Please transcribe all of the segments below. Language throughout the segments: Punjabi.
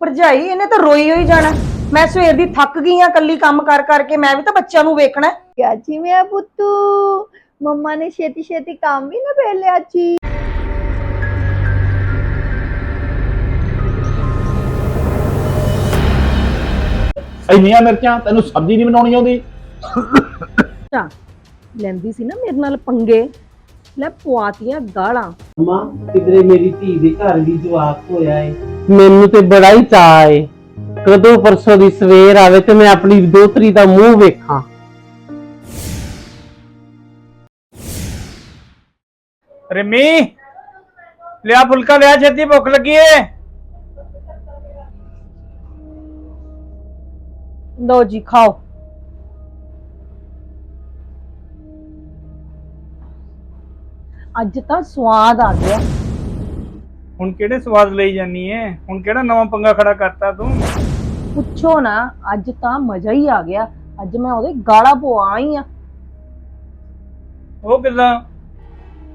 ਭਰਜਾਈ ਇਹਨੇ ਤਾਂ ਰੋਈ ਹੋਈ ਜਾਣਾ। ਮੈਂ ਸਵੇਰ ਦੀ ਥੱਕ ਗਈ ਆ ਕੱਲੀ ਕੰਮ ਕਰ ਕਰਕੇ ਮੈਂ ਵੀ ਤਾਂ ਬੱਚਿਆਂ ਨੂੰ ਵੇਖਣਾ ਹੈ। ਕਿਆ ਜੀ ਮੈਂ ਪੁੱਤੂ? ਮੰਮਾ ਨੇ ਛੇਤੀ ਛੇਤੀ ਕੰਮ ਵੀ ਨਾ ਵੇਲ ਲਿਆ ਜੀ ਇੰਨੀਆਂ ਮਿਰਚਾਂ ਤੈਨੂੰ ਸਬਜ਼ੀ ਨਹੀਂ ਬਣਾਉਣੀ ਆਉਂਦੀ। ਅੱਛਾ ਲੈਂਦੀ ਸੀ ਨਾ ਮੇਰੇ ਨਾਲ ਪੰਗੇ। ਲੈ ਪੁਆਤੀਆਂ ਗਾਲਾਂ। ਮਾਂ ਕਿਧਰੇ ਮੇਰੀ ਧੀ ਦੇ ਘਰ ਵੀ ਜਵਾਕ ਹੋਇਆ ਏ। ਮੈਨੂੰ ਤੇ ਬੜਾ ਹੀ ਚਾਅ ਏ। ਕਦੋਂ ਪਰਸੋਂ ਦੀ ਸਵੇਰ ਆਵੇ ਤੇ ਮੈਂ ਆਪਣੀ ਦੋਤਰੀ ਦਾ ਮੂੰਹ ਵੇਖਾਂ। ਰਿਮੀ ਲਿਆ ਫੁਲਕਾ ਲਿਆ ਛੇਤੀ ਭੁੱਖ ਲੱਗੀ ਏ? ਲਓ ਜੀ ਖਾਓ। ਅੱਜ ਤਾਂ ਸਵਾਦ ਆ ਗਿਆ। ਹੁਣ ਕਿਹੜੇ ਸਵਾਦ ਲਈ ਜਾਨੀ ਏ ਹੁਣ ਕਿਹੜਾ ਨਵਾਂ ਪੰਗਾ ਖੜਾ ਕਰਤਾ ਤੂੰ? ਪੁੱਛੋ ਨਾ ਅੱਜ ਤਾਂ ਮਜ਼ਾ ਹੀ ਆ ਗਿਆ। ਅੱਜ ਮੈਂ ਉਹਦੇ ਗਾਲਾਂ ਪਵਾ ਆਈ ਆ। ਉਹ ਕਿਦਾਂ?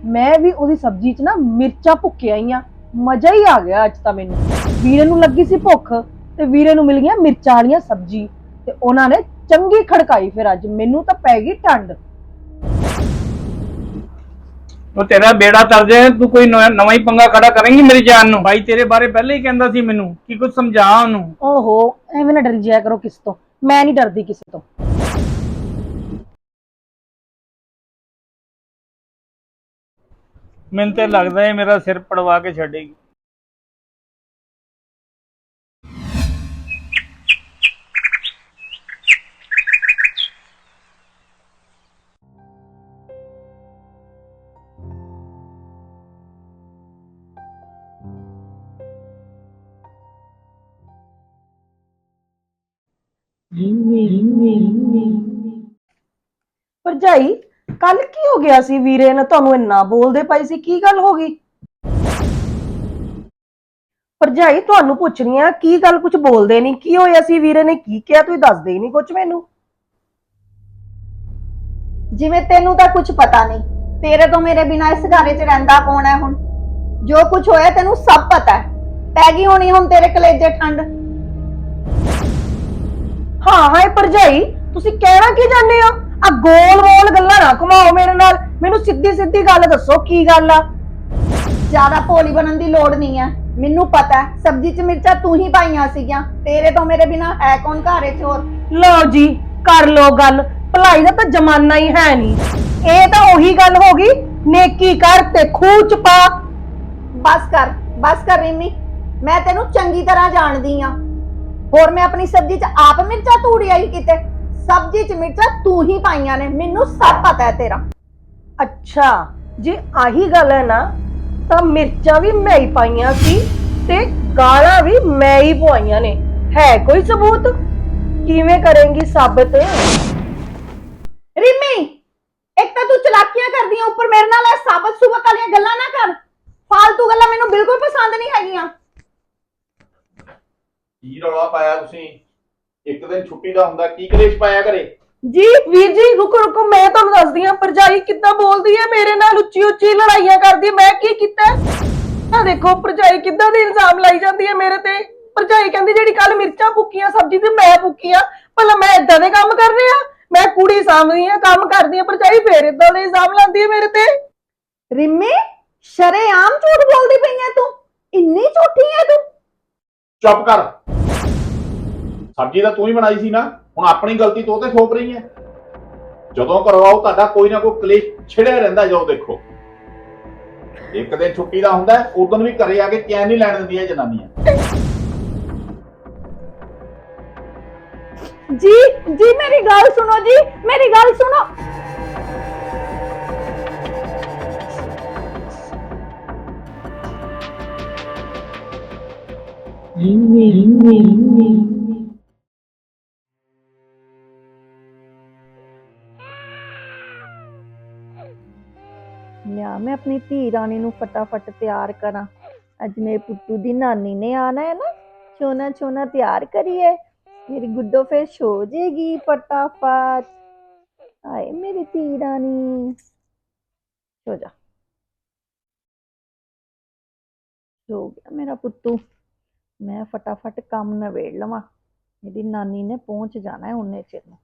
ਮੈਂ ਵੀ ਉਹਦੀ ਸਬਜ਼ੀ 'ਚ ਨਾ ਮਿਰਚਾਂ ਭੁੱਕ ਆਈਆਂ ਮਜ਼ਾ ਹੀ ਆ ਗਿਆ ਅੱਜ ਤਾਂ ਮੈਨੂੰ। ਵੀਰੇ ਨੂੰ ਲੱਗੀ ਸੀ ਭੁੱਖ ਤੇ ਵੀਰੇ ਨੂੰ ਮਿਲ ਗਿਆ ਮਿਰਚਾਂ ਵਾਲੀਆਂ ਸਬਜ਼ੀ। ਤੇ ਉਹਨਾਂ ਨੇ ਚੰਗੀ ਖੜਕਾਈ ਫਿਰ ਅੱਜ। ਮੈਨੂੰ ਤਾਂ ਪੈ ਗਈ ਟੰਡ। ਉਹ ਤੇਰਾ ਬੇੜਾ ਤਰ ਜਾਏ ਤੂੰ ਕੋਈ ਨਵਾਂ ਨਵਾਂ ਹੀ ਪੰਗਾ ਖੜਾ ਕਰੇਂਗੀ ਮੇਰੀ ਜਾਨ ਨੂੰ। ਭਾਈ ਤੇਰੇ ਬਾਰੇ ਪਹਿਲੇ ਹੀ ਕਹਿੰਦਾ ਸੀ ਮੈਨੂੰ ਕਿ ਕੁਝ ਸਮਝਾ ਉਹਨੂੰ। ਓਹੋ ਐਵੇਂ ਨਾ ਡਰ ਜਿਆ ਕਰੋ ਕਿਸੇ ਤੋਂ। ਮੈਂ ਨਹੀਂ ਡਰਦੀ ਕਿਸੇ ਤੋਂ। ਮੈਨੂੰ ਤੇ ਲੱਗਦਾ ਏ ਮੇਰਾ ਸਿਰ ਪੜਵਾ ਕੇ ਛੱਡੇਗੀ। ਭਰਜਾਈ ਕੱਲ ਕੀ ਹੋ ਗਿਆ ਸੀ? ਵੀਰੇ ਨੇ ਤੁਹਾਨੂੰ ਇੰਨਾ ਬੋਲਦੇ ਪਈ ਸੀ, ਕੀ ਗੱਲ ਹੋ ਗਈ? ਭਰਜਾਈ, ਤੁਹਾਨੂੰ ਪੁੱਛਣੀ ਆ ਕੀ ਗੱਲ ਕੁਝ ਬੋਲਦੇ ਨਹੀਂ? ਕੀ ਹੋਇਆ ਸੀ? ਵੀਰੇ ਨੇ ਕੀ ਕਿਹਾ? ਤੁਸੀਂ ਦੱਸਦੇ ਹੀ ਨਹੀਂ ਕੁਝ ਮੈਨੂੰ। ਜਿਵੇਂ ਤੈਨੂੰ ਤਾਂ ਕੁਝ ਪਤਾ ਨਹੀਂ, ਤੇਰੇ ਤੋਂ ਮੇਰੇ ਬਿਨਾਂ ਇਸ ਘਰ 'ਚ ਰਹਿੰਦਾ ਕੌਣ ਹੈ ਹੁਣ? ਜੋ ਕੁਝ ਹੋਇਆ ਤੈਨੂੰ ਸਭ ਪਤਾ ਹੈ। ਪੈ ਗਈ ਹੋਣੀ ਹੁਣ ਤੇਰੇ ਕਲੇਜੇ ਠੰਡ। ਹਾਂ ਹਾਏ ਭਰਜਾਈ ਤੁਸੀਂ ਕਹਿਣਾ ਕੀ ਚਾਹੁੰਦੇ ਹੋ? ਆ ਗੋਲ ਗੋਲ ਗੱਲਾਂ ਨਾ ਘੁਮਾਓ ਮੇਰੇ ਨਾਲ। ਮੈਨੂੰ ਸਿੱਧੀ ਸਿੱਧੀ ਗੱਲ ਦੱਸੋ ਕੀ ਗੱਲ ਆ? ਜ਼ਿਆਦਾ ਭੋਲੀ ਬਣਨ ਦੀ ਲੋੜ ਨਹੀਂ ਹੈ ਮੈਨੂੰ ਪਤਾ ਹੈ ਸਬਜ਼ੀ 'ਚ ਮਿਰਚਾਂ ਤੂੰ ਹੀ ਪਾਈਆਂ ਸੀਗੀਆਂ। ਤੇਰੇ ਤੋਂ ਮੇਰੇ ਬਿਨਾ ਹੈ ਕੌਣ ਘਰ 'ਚ ਹੋਰ? ਲਓ ਜੀ ਕਰ ਲਓ ਗੱਲ। ਭਲਾਈ ਦਾ ਤਾਂ ਜ਼ਮਾਨਾ ਹੀ ਹੈ ਨਹੀਂ। ਇਹ ਤਾਂ ਉਹੀ ਗੱਲ ਹੋ ਗਈ ਨੇਕੀ ਕਰ ਤੇ ਖੂਹ ਚ ਪਾ। ਬਸ ਕਰ ਬਸ ਕਰ ਰਿੰਮੀ। ਮੈਂ ਤੈਨੂੰ ਚੰਗੀ ਤਰ੍ਹਾਂ ਜਾਣਦੀ ਆ। ਹੋਰ ਮੈਂ ਆਪਣੀ ਸਬਜ਼ੀ 'ਚ ਆਪ ਮਿਰਚਾਂ ਧੂੜੀ ਆਈ ਕਿਤੇ? ਸਬਜ਼ੀ 'ਚ ਮਿਰਚਾਂ ਤੂੰ ਹੀ ਪਾਈਆਂ ਨੇ ਮੈਨੂੰ ਸਭ ਪਤਾ ਹੈ ਤੇਰਾ। ਅੱਛਾ ਜੇ ਆਹੀ ਗੱਲ ਹੈ ਨਾ ਤਾਂ ਮਿਰਚਾਂ ਵੀ ਮੈਂ ਹੀ ਪਾਈਆਂ ਸੀ ਤੇ ਗਾਲਾਂ ਵੀ ਮੈਂ ਹੀ ਪਵਾਈਆਂ ਨੇ। ਹੈ ਕੋਈ ਸਬੂਤ? ਕਿਵੇਂ ਕਰੇਂਗੀ ਸਾਬਤ ਰਿੰਮੀ ਇੱਕ ਤਾਂ ਤੂੰ ਚਲਾਕੀਆਂ ਕਰਦੀ ਆ ਉੱਪਰ ਮੇਰੇ ਨਾਲ ਇਹ ਸਾਬਤ ਸੁਬਤ ਵਾਲੀਆਂ ਗੱਲਾਂ ਨਾ ਕਰ। ਫਾਲਤੂ ਗੱਲਾਂ ਮੈਨੂੰ ਬਿਲਕੁਲ ਪਸੰਦ ਨਹੀਂ ਹੈਗੀਆਂ। ਕੀ ਰੌਲਾ ਪਾਇਆ ਤੁਸੀਂ? ਇੱਕ ਦਿਨ ਛੁੱਟੀ ਦਾ ਹੁੰਦਾ ਕੀ ਕਲੇਸ਼ ਪਾਇਆ ਘਰੇ? ਜੀ ਵੀਰ ਜੀ ਰੁਕੋ ਰੁਕੋ ਮੈਂ ਤੁਹਾਨੂੰ ਦੱਸਦੀ ਹਾਂ ਭਰਜਾਈ ਕਿੱਦਾਂ ਬੋਲਦੀ ਹੈ ਮੇਰੇ ਨਾਲ ਉੱਚੀ ਉੱਚੀ ਲੜਾਈਆਂ ਕਰਦੀ ਹੈ ਮੈਂ ਕੀ ਕੀਤਾ? ਆ ਦੇਖੋ ਭਰਜਾਈ ਕਿੱਦਾਂ ਦੇ ਇਲਜ਼ਾਮ ਲਾਈ ਜਾਂਦੀ ਹੈ ਮੇਰੇ ਤੇ? ਭਰਜਾਈ ਕਹਿੰਦੀ ਜਿਹੜੀ ਕੱਲ ਮਿਰਚਾਂ ਭੁੱਕੀਆਂ ਸਬਜ਼ੀ ਤੇ ਮੈਂ ਭੁੱਕੀਆਂ ਭਲਾ ਮੈਂ ਇਦਾਂ ਦੇ ਕੰਮ ਕਰ ਰਹੀ? ਆ ਮੈਂ ਕੁੜੀ ਸਾਂਭਦੀ ਆ ਕੰਮ ਕਰਦੀ ਆ ਭਰਜਾਈ ਫੇਰ ਇਦਾਂ ਦੇ ਇਲਜ਼ਾਮ ਲਾਉਂਦੀ ਹੈ ਮੇਰੇ ਤੇ? ਰਿੰਮੀ ਸ਼ਰੇਆਮ ਝੂਠ ਬੋਲਦੀ ਪਈ ਐ ਤੂੰ? ਇੰਨੀ ਝੂਠੀ ਐ ਤੂੰ? ਚੁੱਪ ਕਰ। ਸਬਜ਼ੀ ਤਾਂ ਤੂੰ ਹੀ ਬਣਾਈ ਸੀ ਨਾ। ਹੁਣ ਆਪਣੀ ਗਲਤੀ ਤੂੰ ਤੇ ਥੋਪ ਰਹੀ ਹੈ। ਜਦੋਂ ਕਰਵਾਓ ਤੁਹਾਡਾ ਕੋਈ ਨਾ ਕੋਈ ਕਲੇਸ਼ ਛਿੜਿਆ ਰਹਿੰਦਾ ਜਦੋਂ ਦੇਖੋ। ਇੱਕ ਦਿਨ ਛੁੱਟੀ ਦਾ ਹੁੰਦਾ ਉਦੋਂ ਵੀ ਘਰੇ ਆ ਕੇ ਚੈਨ ਨਹੀਂ ਲੈਣ ਦਿੰਦੀਆਂ ਜਨਾਨੀਆਂ। ਜੀ ਜੀ, ਮੇਰੀ ਗੱਲ ਸੁਣੋ ਜੀ, ਮੇਰੀ ਗੱਲ ਸੁਣੋ। ਲਿਆ ਮੈਂ ਆਪਣੀ ਧੀ ਰਾਣੀ ਨੂੰ ਫਟਾਫਟ ਤਿਆਰ ਕਰਾਂ। ਅੱਜ ਮੇਰੇ ਪੁੱਤੂ ਦੀ ਨਾਨੀ ਨੇ ਆਣਾ ਹੈ ਨਾ ਚੋਨਾ ਚੋਨਾ ਤਿਆਰ ਕਰੀਏ। ਮੇਰੀ ਗੁੱਡੋ ਫੇਰ ਸੋ ਜੇਗੀ ਫਟਾਫਟ। ਆਏ ਮੇਰੀ ਧੀ ਰਾਣੀ। ਸੋ ਜਾ। ਸੋ ਗਿਆ ਮੇਰਾ ਪੁੱਤੂ। ਮੈਂ ਫਟਾਫਟ ਕੰਮ ਨਵੇੜ ਲਵਾਂ। ਮੇਰੀ ਨਾਨੀ ਨੇ ਪਹੁੰਚ ਜਾਣਾ ਹੈ ਉਹਨੇ ਚਿਰ ਨੂੰ।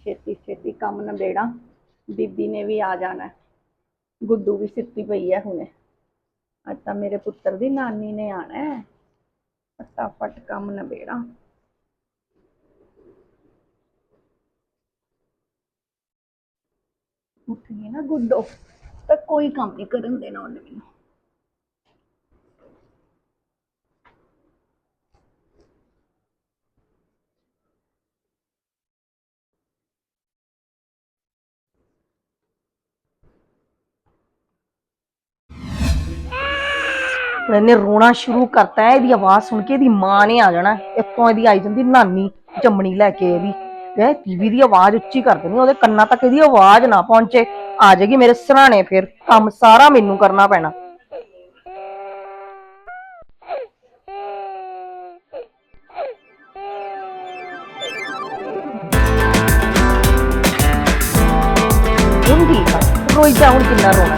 ਛੇਤੀ ਛੇਤੀ ਕੰਮ ਨਵੇੜਾਂ ਬੀਬੀ ਨੇ ਵੀ ਆ ਜਾਣਾ ਹੈ। ਗੁੱਡੂ ਵੀ ਸਿੱਤੀ ਪਈ ਹੈ ਹੁਣੇ। ਅੱਜ ਤਾਂ ਮੇਰੇ ਪੁੱਤਰ ਦੀ ਨਾਨੀ ਨੇ ਆਣਾ ਹੈ। ਫਟਾਫਟ ਕੰਮ ਨਵੇੜਾਂ ਉੱਠ ਗਈ ਨਾ ਗੁੱਡੋ, ਤਾਂ ਕੋਈ ਕੰਮ ਨਹੀਂ ਕਰਨ ਦੇਣਾ ਉਹਨੇ ਮੈਨੂੰ। ਇਹਨੇ ਰੋਣਾ ਸ਼ੁਰੂ ਕਰਤਾ ਹੈ ਇਹਦੀ ਆਵਾਜ਼ ਸੁਣ ਕੇ ਇਹਦੀ ਮਾਂ ਨੇ ਆ ਜਾਣਾ, ਇੱਥੋਂ ਇਹਦੀ ਆਈ ਜਾਂਦੀ ਨਾਨੀ ਜੰਮਣੀ ਲੈ ਕੇ ਇਹਦੀ। ਇਹ ਟੀਵੀ ਦੀ ਆਵਾਜ਼ ਉੱਚੀ ਕਰ ਦੇਣੀ, ਉਹਦੇ ਕੰਨਾਂ ਤੱਕ ਇਹਦੀ ਆਵਾਜ਼ ਨਾ ਪਹੁੰਚੇ। ਆ ਜਾਏਗੀ ਮੇਰੇ ਸਰਾਣੇ ਫਿਰ, ਕੰਮ ਸਾਰਾ ਮੈਨੂੰ ਕਰਨਾ ਪੈਣਾ। ਹੁਣ ਠੀਕ ਰੋਈ ਜਾ ਕਿੰਨਾ ਰੋਣਾ?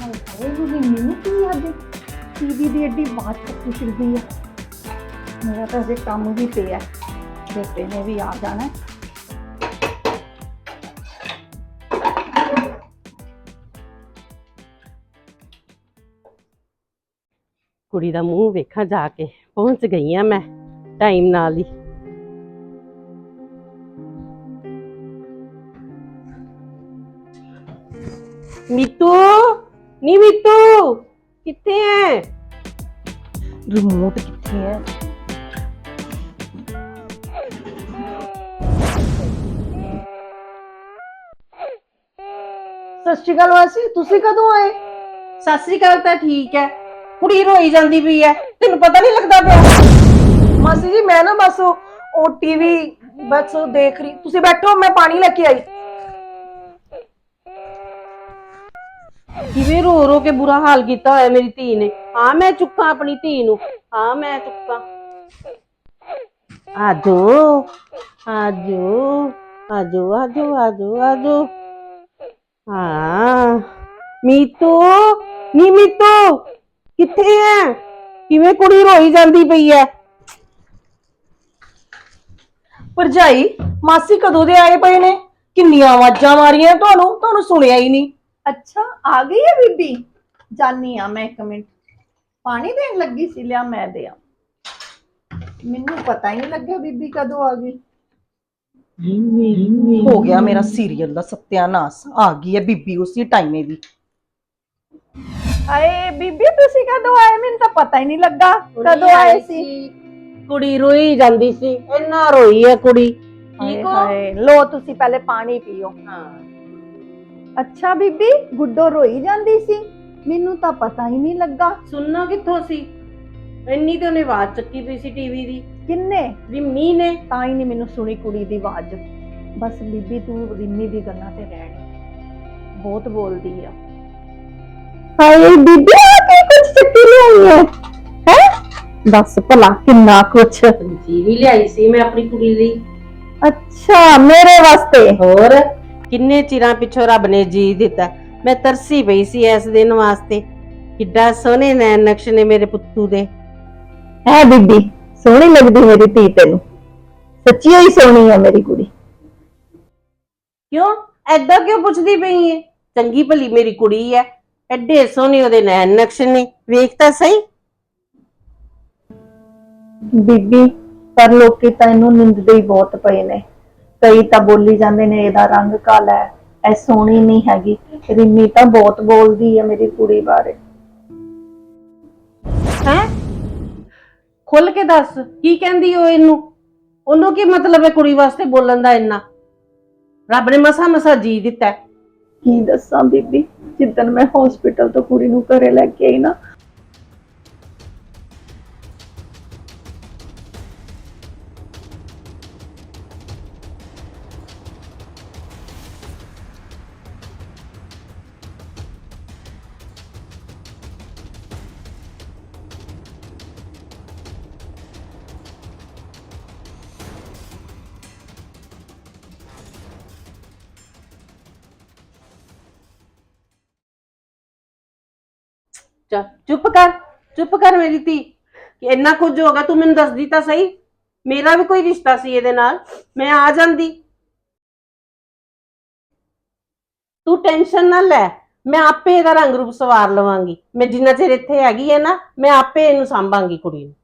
ਹਾਏ ਉਹਦੀ ਮੈਨੂੰ ਕੀ ਯਾਦ ਟੀਵੀ ਦੀ ਐਡੀ ਆਵਾਜ਼ ਕੱਟੀ ਫਿਰਦੀ ਹੈ ਮੇਰਾ ਤਾਂ ਅਜੇ ਕੰਮ ਵੀ ਪਿਆ ਹੈ। ਬੇਟੇ ਨੇ ਵੀ ਆ ਜਾਣਾ ਹੈ। ਕੁੜੀ ਦਾ ਮੂੰਹ ਵੇਖਾਂ ਜਾ ਕੇ ਪਹੁੰਚ ਗਈ ਆ ਮੈਂ ਟਾਈਮ ਨਾਲ ਹੀ ਮੀਤੂ ਨੀ ਮੀਤੂ ਕਿੱਥੇ ਐ ਰਿਮੋਟ ਕਿੱਥੇ ਹੈ ਸਤਿ ਸ਼੍ਰੀ ਅਕਾਲ ਵਾਸੀ, ਤੁਸੀਂ ਕਦੋਂ ਆਏ? ਸਤਿ ਸ੍ਰੀ ਅਕਾਲ ਤਾਂ ਠੀਕ ਹੈ। ਕੁੜੀ ਰੋਈ ਜਾਂਦੀ ਪਈ ਐ ਤੈਨੂੰ ਪਤਾ ਨਹੀਂ ਲੱਗਦਾ ਪਿਆ। ਮਾਸੀ ਜੀ, ਮੈਂ ਨਾ ਬਸ ਉਹ ਟੀਵੀ ਬਸ ਉਹ ਦੇਖ ਰਹੀ। ਤੁਸੀਂ ਬੈਠੋ, ਮੈਂ ਪਾਣੀ ਲੈ ਕੇ ਆਈ। ਕਿਵੇਂ ਰੋ ਰੋ ਕੇ ਬੁਰਾ ਹਾਲ ਕੀਤਾ ਹੋਇਆ ਮੇਰੀ ਧੀ ਨੇ। ਹਾਂ, ਮੈਂ ਚੁੱਕਾਂ ਆਪਣੀ ਧੀ ਨੂੰ। ਹਾਂ, ਮੈਂ ਚੁੱਕਾਂ। ਆਜੋ ਆਜੋ ਆਜੋ ਆਜੋ ਆਜੋ ਆਜੋ। ਹਾਂ। ਮੀਤੂ ਨੀ ਮੀਤੂ ਕਿੱਥੇ ਐ? ਕਿਵੇਂ ਕੁੜੀ ਰੋਈ ਜਾਂਦੀ ਪਈ ਐ? ਭਰਜਾਈ ਮਾਸੀ ਕਦੋਂ ਦੇ ਆਏ ਪਏ ਨੇ? ਕਿੰਨੀਆਂ ਆਵਾਜ਼ਾਂ ਮਾਰੀਆਂ ਤੁਹਾਨੂੰ? ਤੁਹਾਨੂੰ ਸੁਣਿਆ ਹੀ ਨਹੀਂ। ਅੱਛਾ ਆ ਗਈ ਹੈ ਬੀਬੀ? ਜਾਨੀ ਆ ਮੈਂ ਇੱਕ ਮਿੰਟ। ਪਾਣੀ ਦੇਣ ਲੱਗੀ ਸੀ ਲਿਆ ਮੈਂ ਦਿਆਂ। ਮੈਨੂੰ ਪਤਾ ਹੀ ਨਹੀਂ ਲੱਗਿਆ ਬੀਬੀ ਕਦੋਂ ਆ ਗਈ। ਹੋ ਗਿਆ ਮੇਰਾ ਸੀਰੀਅਲ ਦਾ ਸਤਿਆਨਾਸ਼। ਆ ਗਈ ਹੈ ਬੀਬੀ ਉਸੇ ਟਾਈਮੇ ਦੀ। ਹਾਏ ਬੀਬੀ ਤੁਸੀਂ ਕਦੋਂ ਆਏ? ਮੈਨੂੰ ਤਾਂ ਪਤਾ ਹੀ ਨਹੀਂ ਲੱਗਾ। ਕਦੋਂ ਆਏ ਸੀ? ਕੁੜੀ ਰੋਈ ਜਾਂਦੀ ਸੀ। ਇੰਨਾ ਰੋਈ ਐ ਕੁੜੀ। ਹਾਏ ਠੀਕ ਹੋ? ਹਾਏ ਲੋ ਤੁਸੀਂ ਪਹਿਲੇ ਪਾਣੀ ਪੀਓ। ਹਾਂ। ਅੱਛਾ ਬੀਬੀ ਗੁੱਡੋ ਰੋਈ ਜਾਂਦੀ ਸੀ। ਮੈਨੂੰ ਤਾਂ ਪਤਾ ਹੀ ਨਹੀਂ ਲੱਗਾ। ਸੁਣਨਾ ਕਿੱਥੋਂ ਸੀ? ਇੰਨੀ ਤੇ ਉਹਨੇ ਆਵਾਜ਼ ਚੱਕੀ ਪਈ ਸੀ ਟੀਵੀ ਦੀ। ਕਿੰਨੇ? ਰਿੰਮੀ ਨੇ ਤਾਂ ਹੀ ਨਹੀਂ ਮੈਨੂੰ ਸੁਣੀ ਕੁੜੀ ਦੀ ਆਵਾਜ਼। ਬਸ ਬੀਬੀ ਤੂੰ ਰਿੰਮੀ ਦੀ ਗੱਲਾਂ ਤੇ ਰਹਿਣ। ਬਹੁਤ ਬੋਲਦੀ ਆ। ਹਾਏ ਬੀਬੀ ਆ ਕੀ ਕੁਝ ਚੱਕੀ ਲਈ ਹੈ ਹੈ? ਦੱਸ ਭਲਾ ਕਿੰਨਾ ਕੁਛ? ਜੀ ਵੀ ਲਿਆਈ ਸੀ ਮੈਂ ਆਪਣੀ ਕੁੜੀ ਲਈ। ਅੱਛਾ ਮੇਰੇ ਵਾਸਤੇ? ਹੋਰ ਕਿੰਨੇ ਚਿਰਾਂ ਪਿੱਛੋਂ ਰੱਬ ਨੇ ਜੀ ਦਿੱਤਾ। ਮੈਂ ਤਰਸੀ ਪਈ ਸੀ ਇਸ ਦਿਨ ਵਾਸਤੇ। ਕਿੱਡਾ ਸੋਹਣੇ ਨੈਣ ਨਕਸ਼ ਨੇ ਮੇਰੇ ਪੁੱਤੂ ਦੇ। ਹੈ ਬੀਬੀ ਸੋਹਣੀ ਲੱਗਦੀ ਮੇਰੀ ਧੀ ਤੈਨੂੰ। ਸੱਚੀ ਹੀ ਸੋਹਣੀ ਆ ਮੇਰੀ ਕੁੜੀ। ਕਿਉਂ? ਐਦਾਂ ਕਿਉਂ ਪੁੱਛਦੀ ਪਈ ਏ? ਚੰਗੀ ਭਲੀ ਮੇਰੀ ਕੁੜੀ ਐ। ਐਡੇ ਸੋਹਣੇ ਉਹਦੇ ਨੈਣ ਨਕਸ਼ ਨੇ। ਵੇਖ ਤਾਂ ਸਹੀ। ਬੀਬੀ ਪਰ ਲੋਕੀ ਤਾਂ ਇਹਨੂੰ ਨਿੰਦਦੇ ਹੀ ਬਹੁਤ ਪਏ ਨੇ। ਕਈ ਤਾਂ ਬੋਲੀ ਜਾਂਦੇ ਨੇ ਇਹਦਾ ਰੰਗ ਕਾਲਾ ਹੈ ਇਹ ਸੋਹਣੀ ਨਹੀਂ ਹੈਗੀ। ਰਿੰਮੀ ਤਾਂ ਬਹੁਤ ਬੋਲਦੀ ਹੈ ਮੇਰੀ ਕੁੜੀ ਬਾਰੇ। ਹੈ? ਖੁੱਲ ਕੇ ਦੱਸ, ਕੀ ਕਹਿੰਦੀ ਉਹ ਇਹਨੂੰ? ਉਹਨੂੰ ਕੀ ਮਤਲਬ ਹੈ ਕੁੜੀ ਵਾਸਤੇ ਬੋਲਣ ਦਾ ਇੰਨਾ? ਰੱਬ ਨੇ ਮਸਾ ਮਸਾ ਜੀ ਦਿੱਤਾ ਹੈ। ਕੀ ਦੱਸਾਂ ਬੀਬੀ? ਜਿੱਦਣ ਮੈਂ ਹਸਪੀਟਲ ਤੋਂ ਕੁੜੀ ਨੂੰ ਘਰੇ ਲੈ ਕੇ ਆਈ ਨਾ ਚੱਲ ਚੁੱਪ ਕਰ ਚੁੱਪ ਕਰ ਮੇਰੀ ਧੀ। ਕਿ ਇੰਨਾ ਕੁਝ ਹੋ ਗਿਆ, ਤੂੰ ਮੈਨੂੰ ਦੱਸਦੀ ਤਾਂ ਸਹੀ। ਮੇਰਾ ਵੀ ਕੋਈ ਰਿਸ਼ਤਾ ਸੀ ਇਹਦੇ ਨਾਲ, ਮੈਂ ਆ ਜਾਂਦੀ। ਤੂੰ ਟੈਨਸ਼ਨ ਨਾ ਲੈ, ਮੈਂ ਆਪੇ ਇਹਦਾ ਰੰਗ ਰੂਪ ਸਵਾਰ ਲਵਾਂਗੀ। ਮੈਂ ਜਿੰਨਾ ਚਿਰ ਇੱਥੇ ਹੈਗੀ ਹੈ ਨਾ, ਮੈਂ ਆਪੇ ਇਹਨੂੰ ਸੰਭਾਂਗੀ ਕੁੜੀ ਨੂੰ।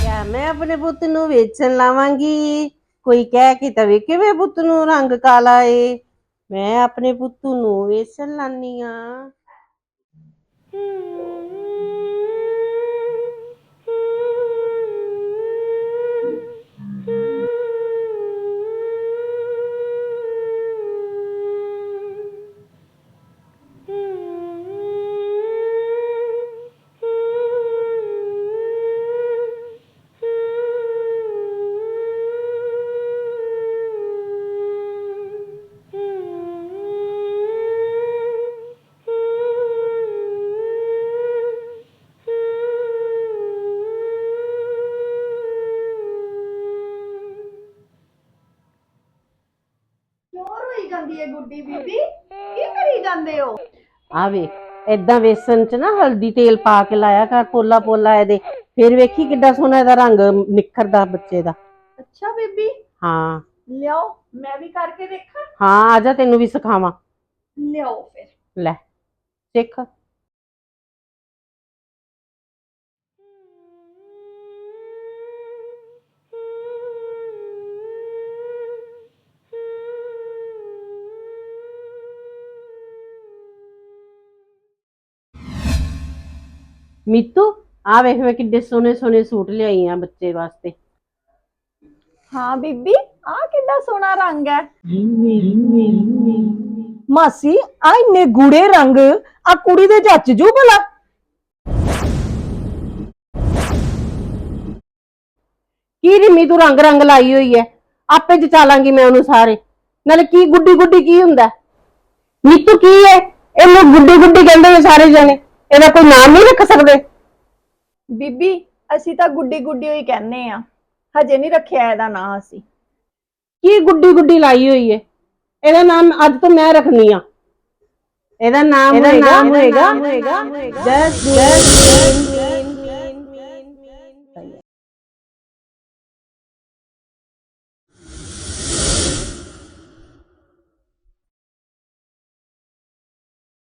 ਕਿਆ ਮੈਂ ਆਪਣੇ ਪੁੱਤ ਨੂੰ ਵੇਚਣ ਲਾਵਾਂਗੀ। ਕੋਈ ਕਹਿ ਕੇ ਤਵੇ ਕਿਵੇਂ ਪੁੱਤ ਨੂੰ ਰੰਗ ਕਾਲਾ ਏ? ਮੈਂ ਆਪਣੇ ਪੁੱਤੂ ਨੂੰ ਵੇਸਣ ਲਾਨੀ ਆ। ਜਾਂਦੀ ਹੈ ਗੁੱਡੀ ਬੀਬੀ? ਕੀ ਕਰੀ ਜਾਂਦੇ ਹੋ? ਆ ਵੇਖ ਏਦਾਂ ਵੇਸਣ ਚ ਨਾ ਹਲਦੀ ਤੇਲ ਪਾ ਕੇ ਲਾਇਆ ਕਰ ਪੋਲਾ ਪੋਲਾ ਇਹਦੇ। ਫਿਰ ਵੇਖੀ ਕਿੱਡਾ ਸੋਹਣਾ ਇਹਦਾ ਰੰਗ ਨਿਖਰਦਾ ਬੱਚੇ ਦਾ। ਅੱਛਾ ਬੀਬੀ। ਹਾਂ। ਲਿਆਓ ਮੈਂ ਵੀ ਕਰਕੇ ਦੇਖਾਂ। ਹਾਂ ਆ ਜਾ ਤੈਨੂੰ ਵੀ ਸਿਖਾਵਾਂ। ਲਿਆਓ ਫਿਰ। ਲੈ ਸਿੱਖ। ਮੀਤੂ ਆ ਵੇਖ ਵੇ ਕਿੱਡੇ ਸੋਹਣੇ ਸੋਹਣੇ ਸੂਟ ਲਿਆਈ ਆ ਬੱਚੇ ਵਾਸਤੇ। ਹਾਂ ਬੀਬੀ ਆਹ ਕਿੰਨਾ ਸੋਹਣਾ ਰੰਗ ਹੈ। ਮਾਸੀ ਆ ਇੰਨੇ ਗੂੜੇ ਰੰਗ ਆ ਕੁੜੀ ਦੇ ਜੱਚ ਜੂ ਭਲਾ। ਕੀ ਰਿਮੀ ਤੂੰ ਰੰਗ ਰੰਗ ਲਾਈ ਹੋਈ ਐ? ਆਪੇ ਜਚਾ ਲਾਂਗੀ ਮੈਂ ਉਹਨੂੰ ਸਾਰੇ। ਨਾਲੇ ਕੀ ਗੁੱਡੀ ਗੁੱਡੀ ਕੀ ਹੁੰਦਾ? ਨੀਤੂ ਕੀ ਐ? ਇਹਨੂੰ ਗੁੱਡੀ ਗੁੱਡੀ ਕਹਿੰਦੇ ਨੇ ਸਾਰੇ ਜਣੇ। ਇਹਦਾ ਕੋਈ ਨਾਮ ਨਹੀਂ ਰੱਖ ਸਕਦੇ? ਬੀਬੀ ਅਸੀਂ ਤਾਂ ਗੁੱਡੀ ਗੁੱਡੀ ਹੋਈ ਕਹਿੰਨੇ ਆ। ਹਜੇ ਨਹੀਂ ਰੱਖਿਆ ਇਹਦਾ ਨਾਂ ਅਸੀਂ। ਕੀ ਗੁੱਡੀ ਗੁੱਡੀ ਲਾਈ ਹੋਈ ਐ ਇਹਦਾ ਨਾਮ ਅੱਜ ਤੋਂ ਮੈਂ ਰੱਖਣੀ ਆ। ਇਹਦਾ ਨਾਮ ਹੋਏਗਾ? ਹੋਏਗਾ? ਜਸਮੀਨ